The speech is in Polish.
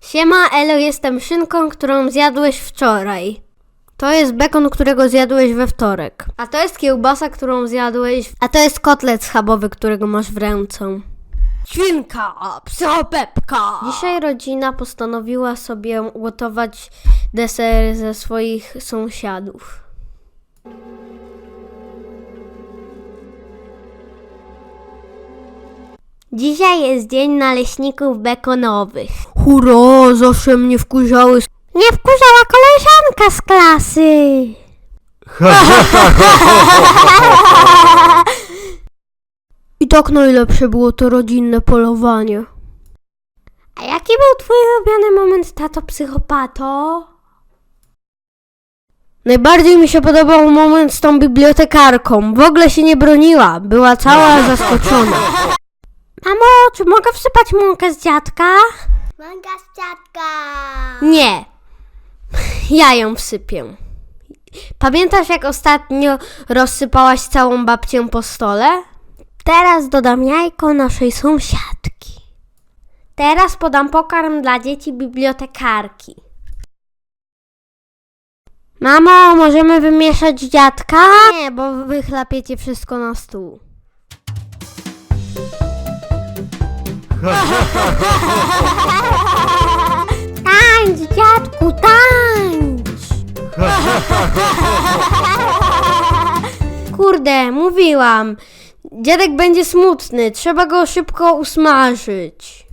Siema, Elo, jestem szynką, którą zjadłeś wczoraj. To jest bekon, którego zjadłeś we wtorek. A to jest kiełbasa, którą zjadłeś. A to jest kotlet schabowy, którego masz w ręce. Świnka, psychopepka. Dzisiaj rodzina postanowiła sobie gotować deser ze swoich sąsiadów. Dzisiaj jest dzień naleśników bekonowych. Hurra, zawsze mnie wkurzały. Nie wkurzała koleżanka z klasy. I tak najlepsze było to rodzinne polowanie. A jaki był twój ulubiony moment, tato psychopato? Najbardziej mi się podobał moment z tą bibliotekarką. W ogóle się nie broniła. Była cała zaskoczona. Mamo, czy mogę wsypać mąkę z dziadka? Manga z dziadka. Nie. Ja ją wsypię. Pamiętasz, jak ostatnio rozsypałaś całą babcię po stole? Teraz dodam jajko naszej sąsiadki. Teraz podam pokarm dla dzieci bibliotekarki. Mamo, możemy wymieszać dziadka? Nie, bo wy chlapiecie wszystko na stół. Tańcz, dziadku, tańcz! Kurde, mówiłam. Dziadek będzie smutny, trzeba go szybko usmażyć.